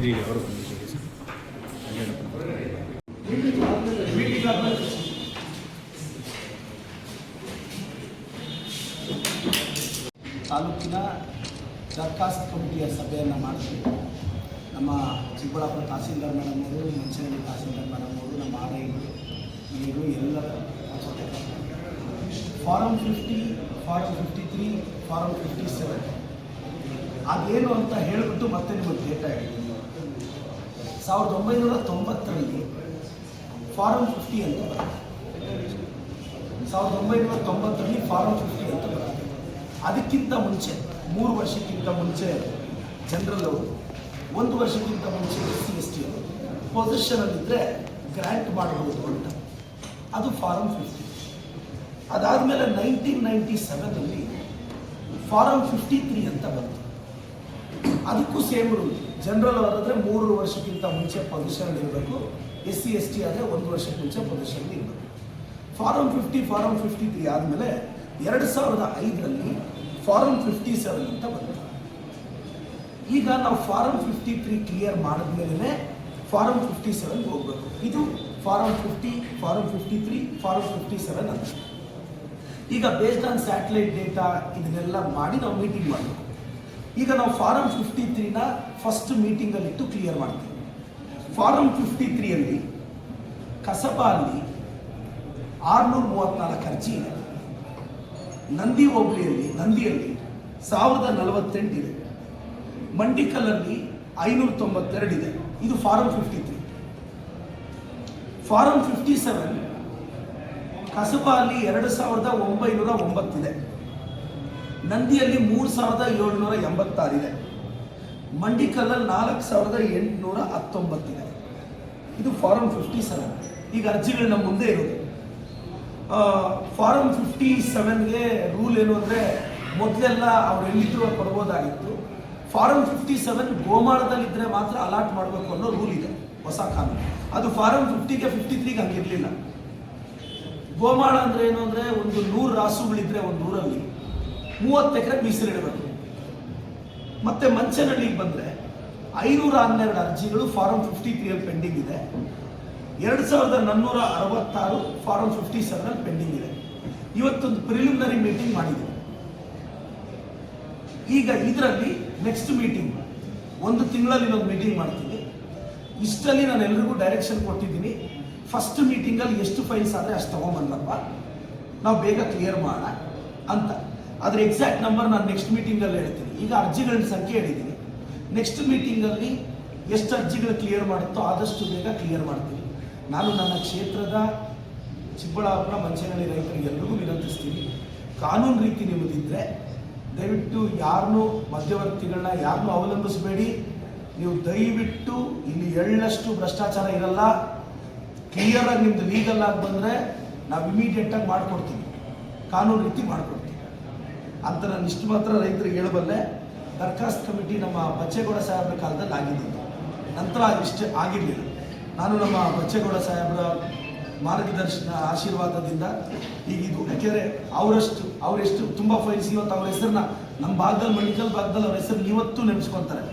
ಅವರು ತಾಲೂಕಿನ ದರ್ಖಾಸ್ತು ಕಮಿಟಿಯ ಸಭೆಯನ್ನು ಮಾಡ್ತೀವಿ ನಮ್ಮ ಚಿಕ್ಕಬಳ್ಳಾಪುರ ತಹಸೀಲ್ದಾರ್ ಮೇಡಮ್ ಅವರು ಮಂಚನಹಳ್ಳಿ ತಹಸೀಲ್ದಾರ್ ಮೇಡಮ್ ಅವರು, ನಮ್ಮ ಆರೈಗಳು ನೀರು ಎಲ್ಲರ form fifty form fifty three form fifty seven. ಅದೇನು ಅಂತ ಹೇಳಿಬಿಟ್ಟು ಮತ್ತೆ ನಿಮಗೆ ಡೇಟ್ ಆಗಿದೆ ಸಾವಿರದ ಒಂಬೈನೂರ ತೊಂಬತ್ತರಲ್ಲಿ ಫಾರಂ ಫಿಫ್ಟಿ ಅಂತ ಬರುತ್ತೆ. ಸಾವಿರದ ಒಂಬೈನೂರ ತೊಂಬತ್ತರಲ್ಲಿ ಫಾರಂ ಫಿಫ್ಟಿ ಅಂತ ಬರುತ್ತೆ. ಅದಕ್ಕಿಂತ ಮುಂಚೆ, ಮೂರು ವರ್ಷಕ್ಕಿಂತ ಮುಂಚೆ ಜನರಲ್ ಅವರು, ಒಂದು ವರ್ಷಕ್ಕಿಂತ ಮುಂಚೆ ಎಸ್ ಸಿ ಎಸ್ ಟಿ ಅವರು ಪೊಸಿಷನಲ್ಲಿದ್ದರೆ ಗ್ರ್ಯಾಂಟ್ ಮಾಡಬಹುದು ಅಂತ. ಅದು ಫಾರಂ ಫಿಫ್ಟಿ. ಅದಾದಮೇಲೆ ನೈನ್ಟೀನ್ ನೈಂಟಿ ಸೆವೆನಲ್ಲಿ ಫಾರಂ ಫಿಫ್ಟಿ ತ್ರೀ ಅಂತ ಬಂತು. ಅದಕ್ಕೂ ಸೇಮ್ ರೂಲ್. ಜನರಲ್ ಅವರಾದರೆ ಮೂರು ವರ್ಷಕ್ಕಿಂತ ಮುಂಚೆ ಪೊಸಿಷನ್ ಇರಬೇಕು. ಎಸ್ ಸಿ ಎಸ್ ಟಿ ಆದರೆ ಒಂದು ವರ್ಷಕ್ಕೆ ಮುಂಚೆ ಪೊಸಿಷನ್ ಇರಬೇಕು. Form fifty form fifty three ಆದಮೇಲೆ ಎರಡು ಸಾವಿರದ ಐದರಲ್ಲಿ ಫಾರಮ್ ಫಿಫ್ಟಿ ಸೆವೆನ್ ಅಂತ ಬಂತು. ಈಗ ನಾವು ಫಾರಮ್ ಫಿಫ್ಟಿ ತ್ರೀ ಕ್ಲಿಯರ್ ಮಾಡಿದ್ಮೇಲೆ ಫಾರಮ್ ಫಿಫ್ಟಿ ಸೆವೆನ್ ಹೋಗಬೇಕು. ಇದು form fifty form fifty three form fifty seven ಅಂತ. ಈಗ ಬೇಸ್ಡ್ ಆನ್ ಸ್ಯಾಟಲೈಟ್ ಡೇಟಾ ಇದನ್ನೆಲ್ಲ ಮಾಡಿ ನಾವು ಮೀಟಿಂಗ್ ಮಾಡಬೇಕು. ಈಗ ನಾವು ಫಾರಂ ಫಿಫ್ಟಿ ತ್ರೀನ ಫಸ್ಟ್ ಮೀಟಿಂಗಲ್ಲಿಟ್ಟು ಕ್ಲಿಯರ್ ಮಾಡ್ತೀವಿ. ಫಾರಂ ಫಿಫ್ಟಿ ತ್ರೀಯಲ್ಲಿ ಕಸಬಾ ಅಲ್ಲಿ ಆರುನೂರ ಮೂವತ್ತ್ನಾಲ್ಕು ಅರ್ಜಿ ಇದೆ. ನಂದಿ ಹೋಬಳಿಯಲ್ಲಿ ನಂದಿಯಲ್ಲಿ ಸಾವಿರದ ನಲವತ್ತೆಂಟಿದೆ ಮಂಡಿಕಲ್ಲಲ್ಲಿ ಐನೂರ ತೊಂಬತ್ತೆರಡಿದೆ ಇದು. Form fifty three form fifty seven Kasaba ಅಲ್ಲಿ ಎರಡು ಸಾವಿರದ ಒಂಬೈನೂರ ಒಂಬತ್ತಿದೆ ನಂದಿಯಲ್ಲಿ ಮೂರು ಸಾವಿರದ ಏಳ್ನೂರ ಎಂಬತ್ತಾರಿದೆ ಮಂಡಿಕಲ್ಲಲ್ಲಿ ನಾಲ್ಕು ಸಾವಿರದ ಎಂಟುನೂರ ಹತ್ತೊಂಬತ್ತಿದೆ. ಇದು ಫಾರಂ ಫಿಫ್ಟಿ ಸೆವೆನ್. ಈಗ ಅರ್ಜಿಗಳು ನಮ್ಮ ಮುಂದೆ ಇರೋದು. ಫಾರಂ ಫಿಫ್ಟಿ ಸೆವೆನ್ಗೆ ರೂಲ್ ಏನು ಅಂದರೆ ಮೊದಲೆಲ್ಲ ಅವ್ರು ಎಲ್ಲಿದ್ರು ಕೊಡ್ಬೋದಾಗಿತ್ತು. ಫಾರಂ ಫಿಫ್ಟಿ ಸೆವೆನ್ ಗೋಮಾಳದಲ್ಲಿದ್ದರೆ ಮಾತ್ರ ಅಲಾಟ್ ಮಾಡಬೇಕು ಅನ್ನೋ ರೂಲ್ ಇದೆ ಹೊಸ ಕಾನೂನು. ಅದು ಫಾರಂ ಫಿಫ್ಟಿಗೆ ಫಿಫ್ಟಿ ತ್ರೀಗೆ ಹಂಗಿರಲಿಲ್ಲ. ಗೋಮಾಳ ಅಂದರೆ ಏನು ಅಂದರೆ ಒಂದು ನೂರು ರಾಸುಗಳಿದ್ರೆ ಒಂದು ಊರಲ್ಲಿ. ಮೂವತ್ತು ಎಕರೆ ಮೀಸಲಿಡಬೇಕು. ಮತ್ತೆ ಮಂಚನಹಳ್ಳಿಗೆ ಬಂದರೆ ಐನೂರ ಹನ್ನೆರಡು ಅರ್ಜಿಗಳು ಫಾರಂ ಫಿಫ್ಟಿ ತ್ರೀಯಲ್ಲಿ ಪೆಂಡಿಂಗ್ ಇದೆ. ಎರಡು ಸಾವಿರದ ನಾನ್ನೂರ ಅರವತ್ತಾರು ಫಾರಂ ಫಿಫ್ಟಿ ಸೆವೆನ್ ಪೆಂಡಿಂಗ್ ಇದೆ. ಇವತ್ತೊಂದು ಪ್ರಿಲಿಮಿನರಿ ಮೀಟಿಂಗ್ ಮಾಡಿದೆ. ಈಗ ಇದರಲ್ಲಿ ನೆಕ್ಸ್ಟ್ ಮೀಟಿಂಗ್ ಒಂದು ತಿಂಗಳಲ್ಲಿ ಇನ್ನೊಂದು ಮೀಟಿಂಗ್ ಮಾಡ್ತೀನಿ. ಇಷ್ಟಲ್ಲಿ ನಾನು ಎಲ್ರಿಗೂ ಡೈರೆಕ್ಷನ್ ಕೊಟ್ಟಿದ್ದೀನಿ. ಫಸ್ಟ್ ಮೀಟಿಂಗಲ್ಲಿ ಎಷ್ಟು ಫೈಲ್ಸ್ ಆದರೆ ಅಷ್ಟು ತೊಗೊಂಬಂದಪ್ಪ ನಾವು ಬೇಗ ಕ್ಲಿಯರ್ ಮಾಡೋಣ ಅಂತ. ಅದ್ರ ಎಕ್ಸಾಕ್ಟ್ ನಂಬರ್ ನಾನು ನೆಕ್ಸ್ಟ್ ಮೀಟಿಂಗಲ್ಲಿ ಹೇಳ್ತೀನಿ. ಈಗ ಅರ್ಜಿಗಳ ಸಂಖ್ಯೆ ಹೇಳಿದ್ದೀನಿ ನೆಕ್ಸ್ಟ್ ಮೀಟಿಂಗಲ್ಲಿ ಎಷ್ಟು ಅರ್ಜಿಗಳು ಕ್ಲಿಯರ್ ಮಾಡುತ್ತೋ ಆದಷ್ಟು ಬೇಗ ಕ್ಲಿಯರ್ ಮಾಡ್ತೀನಿ. ನಾನು ನನ್ನ ಕ್ಷೇತ್ರದ ಚಿಕ್ಕಬಳ್ಳಾಪುರ ಮಂಚನಹಳ್ಳಿ ರೈತರಿಗೆ ಎಲ್ಲರಿಗೂ ವಿನಂತಿಸ್ತೀನಿ. ಕಾನೂನು ರೀತಿ ನಿಮ್ಮದಿದ್ದರೆ ದಯವಿಟ್ಟು ಯಾರನ್ನೂ ಮಧ್ಯವರ್ತಿಗಳನ್ನ ಯಾರನ್ನೂ ಅವಲಂಬಿಸಬೇಡಿ. ನೀವು ದಯವಿಟ್ಟು ಇಲ್ಲಿ ಎಳ್ಳಷ್ಟು ಭ್ರಷ್ಟಾಚಾರ ಇರಲ್ಲ. ಕ್ಲಿಯರ್ ಆಗಿ ನಿಮ್ದು ಲೀಗಲ್ ಆಗಿ ಬಂದರೆ ನಾವು ಇಮಿಡಿಯೇಟ್ ಆಗಿ ಮಾಡಿಕೊಡ್ತೀವಿ. ಕಾನೂನು ರೀತಿ ಮಾಡಿಕೊಡ್ತೀವಿ. ಅಂತ ನಾನು ಇಷ್ಟು ಮಾತ್ರ ರೈತರಿಗೆ ಹೇಳಬಲ್ಲೆ ದರ್ಖಾಸ್ತ್ ಕಮಿಟಿ ನಮ್ಮ ಬಚ್ಚೇಗೌಡ ಸಾಹೇಬ್ರ ಕಾಲದಲ್ಲಿ ಆಗಿದ್ದು ನಂತರ ಇಷ್ಟು ಆಗಿರಲಿಲ್ಲ. ನಾನು ನಮ್ಮ ಬಚ್ಚೇಗೌಡ ಸಾಹೇಬ್ರ ಮಾರ್ಗದರ್ಶನ ಆಶೀರ್ವಾದದಿಂದ ಈಗ ಇದು ಯಾಕೆಂದರೆ ಅವರಷ್ಟು, ಅವರೆಷ್ಟು ತುಂಬ ಫೈಲ್ಸ್ ಇವತ್ತು ಅವ್ರ ಹೆಸರನ್ನ ನಮ್ಮ ಭಾಗದಲ್ಲಿ ಮೆಡಿಕಲ್ ಭಾಗದಲ್ಲಿ ಅವ್ರ ಹೆಸರು ಇವತ್ತು ನೆನೆಸ್ಕೊತಾರೆ.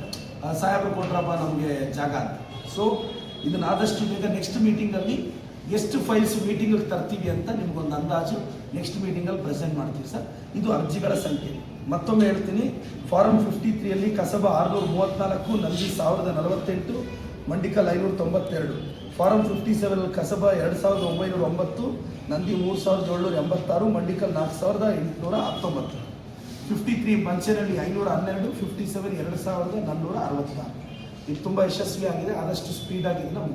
ಸಾಹೇಬ್ರು ಕೊಟ್ರಪ್ಪ ನಮಗೆ ಜಾಗ ಅಂತ. ಸೊ ಇದನ್ನು ಆದಷ್ಟು ಬೇಗ ನೆಕ್ಸ್ಟ್ ಮೀಟಿಂಗಲ್ಲಿ ಎಷ್ಟು ಫೈಲ್ಸ್ ಮೀಟಿಂಗಿಗೆ ತರ್ತೀವಿ ಅಂತ ನಿಮ್ಗೊಂದು ಅಂದಾಜು ನೆಕ್ಸ್ಟ್ ಮೀಟಿಂಗಲ್ಲಿ ಪ್ರೆಸೆಂಟ್ ಮಾಡ್ತೀವಿ ಸರ್. ಇದು ಅರ್ಜಿಗಳ ಸಂಖ್ಯೆ. ಮತ್ತೊಮ್ಮೆ ಹೇಳ್ತೀನಿ ಫಾರಂ ಫಿಫ್ಟಿ ತ್ರೀಯಲ್ಲಿ ಕಸಬ ಆರುನೂರ ಮೂವತ್ತ್ನಾಲ್ಕು ನಂದಿ ಸಾವಿರದ ನಲವತ್ತೆಂಟು, ಮಂಡಿಕಲ್ ಐನೂರ ತೊಂಬತ್ತೆರಡು. ಫಾರಂ ಫಿಫ್ಟಿ ಸೆವೆನ್ ಕಸಬ ಎರಡು ಸಾವಿರದ ಒಂಬೈನೂರ ಒಂಬತ್ತು, ನಂದಿ ಮೂರು ಸಾವಿರದ ಏಳ್ನೂರ ಎಂಬತ್ತಾರು, ಮಂಡಿಕಲ್ ನಾಲ್ಕು ಸಾವಿರದ ಎಂಟುನೂರ ಹತ್ತೊಂಬತ್ತು. ಫಿಫ್ಟಿ ತ್ರೀ ಮಂಚನಹಳ್ಳಿ ಐನೂರ ಹನ್ನೆರಡು ಫಿಫ್ಟಿ ಸೆವೆನ್ ಎರಡು ಸಾವಿರದ ನಾನ್ನೂರ ಅರವತ್ತಾರು. ಇದು ತುಂಬ ಯಶಸ್ವಿಯಾಗಿದೆ, ಆದಷ್ಟು ಸ್ಪೀಡಾಗಿ